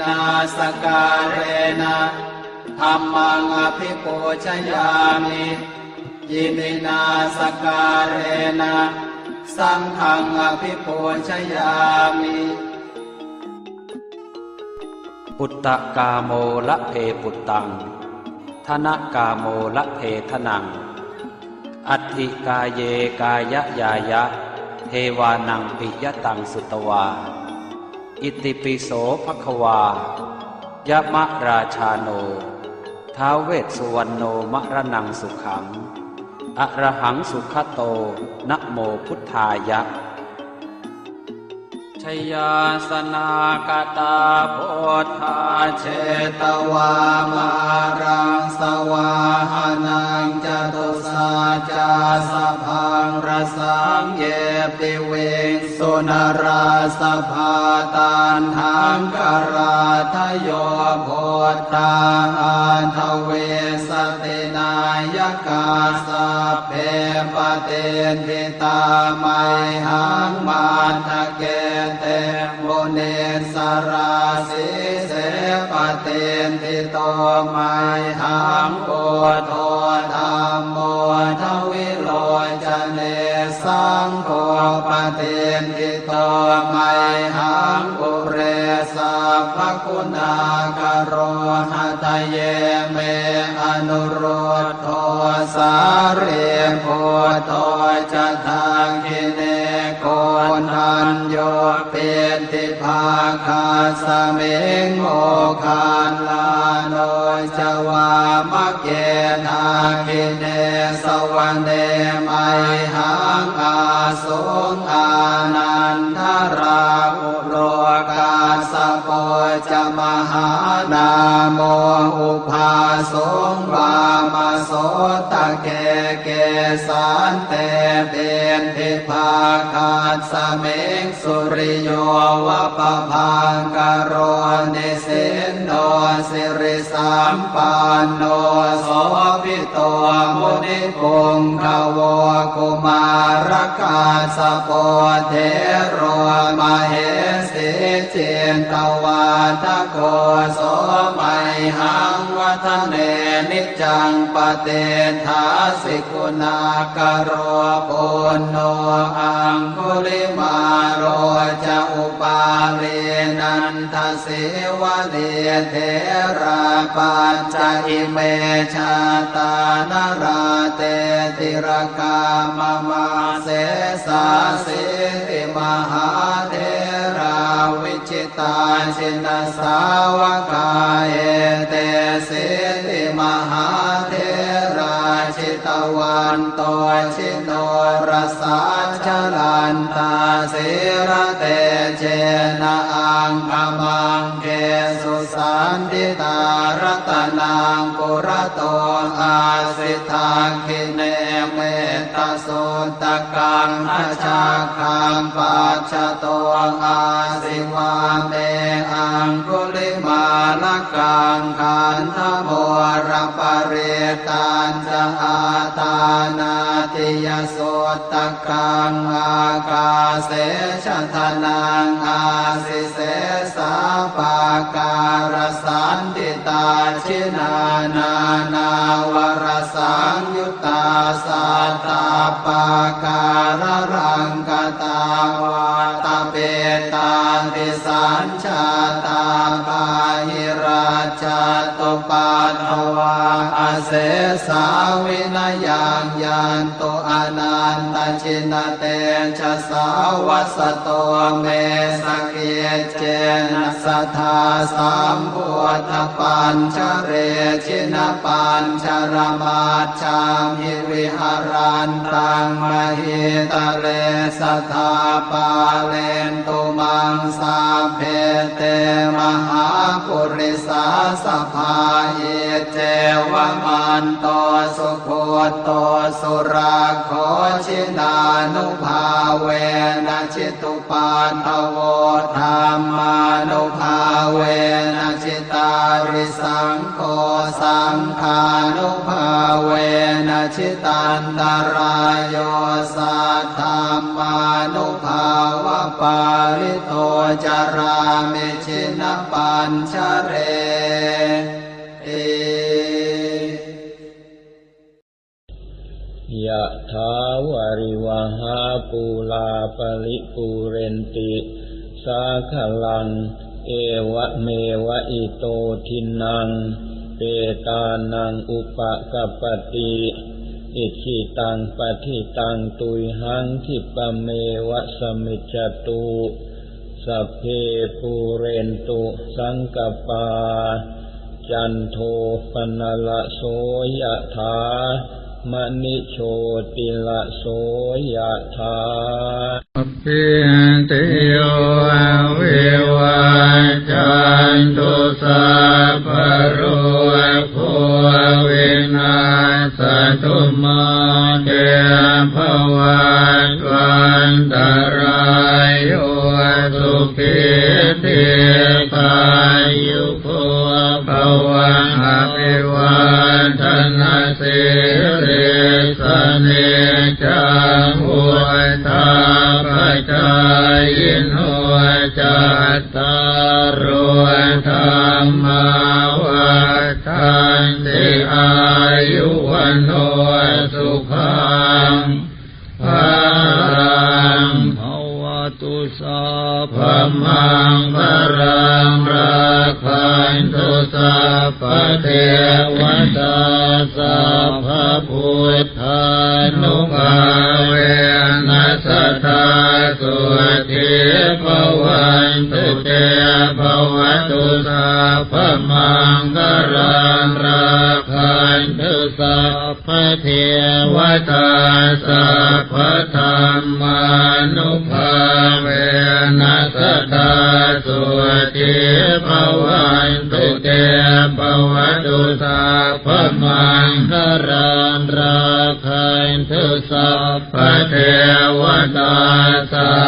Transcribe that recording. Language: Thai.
นาสการเรนะธรรมังอภิปูชยามิยิมินาสการเรนะสังฆังอภิปูชยามิปุตตะกาโมละเพปุตตังธนกาโมละเพทนัง อัตถิกาเยกายะยายะ เทวานังปิยตังสุตวา อิติปิโสภควายะมะราชาโน ท้าเวสสุวรรณโนมะระนังสุขังอะระหังสุขโต นะโมพุทธายะ ชยาสนากตาโพธาเชตวามารังสวาหานังจตุสาจาสะพังร สังเยปิเวงสุนราสภาตานทังกราทโยโพธาอันทเวสตินายกาสเพปเตนทิตาไมหังมาทะเกเตมุเนสราสิเสปเตนทิโตไมหังโอโท สัพพคุณากโรหะทะเยเมอนุโรธโทสาเรโพโตจะทางกิเนโกนันโยเป็นทิภาคาสเมงโมคาลาโนจวามะเกนาคิเนสวรรเนไมหังอาสุงอานันทราอุโลกา สโปจะมหานาโมอุภาสงวามาโสตะเกเกสันเตเป็นทิภาคาสเมงสุริโยวะปะพังกโรนิสินโนสิริสัมปันโนโสภิโตมุนิปุงขวกุมารกาสโปเทโรมาเห เจนตวาทโกโสไมหังวัฒเนนิจังปเตทาสิกุณากโรปุณโนอังคุลิมาโรจะอุปาเลนันทเสวะเดเทราปัญจอิเมชาตานาราเตติรกามมาเสสาสิติมหาเท จิตาชินสาวกายเอเตสิติมหาเทราชิตวันโตชิโนรสาชลันตาสิระเตเจนะอังคมังเกสุสันติตารตนังปุรโตอาสิทาคิเน กังอาชาคังปัจจโตอาสิวาเมอังคุลิมาลกังขันธโมรปเรตันจะอาตานาติยสุตกังอากาเสชทนังอาสิเสสาปาการสันติตาชินานานา สังยุตตาสัตตาปาการรังกตาวาตาเปตาติสัญชาตาปาหิราชาตุปันภวาอาเสสาวินายังยันโตอนันตชินเตชะสาวัสโตเมสกเกเจ ทาสามปวตปัญชเรชินปัญชรมาชามิวิหารันตังมหิตเรสทาปาเลนตุมังสาเพเตมหา ปุริสาสภาเยเจวมันโตสุโคตโสุราโคชินานุภาเวนะชิตุปาทโวธรรมานุภาเวนะชิตาริสังโฆสังฆานุภาเวนะชิตันตรายโยสัทธรรมา ปาลิโตจาราเมชินปัญชเรเอยะถาวาริวหาปูลาปริปูเรนติสาขลัง เอวะเมวะอิโตทินัง เปตานังอุปกัปปติ อิชิตังปฏิตังตุยหังคิปเมวะสมิจตุสัพเพปูเรนตุสังกปา จันโทปนละโสยะถามณิโชติละโสยะถาปิติโย จายโนจัตตารวธรรมาวัฏันติอา ตุสัพพมังคารังรักขันตุสัพพเทวตาสัพพพุทธานุภาเวนัสตาสุติภวันตุเตภวตุสัพพมังคารังรักขัน สัพพเทวตาสัพพธรรมานุภาเวนัสตตาสุติภวันตุเตภวตุสัพพมังคารังรักขันตุสัพพเทวตาสัพ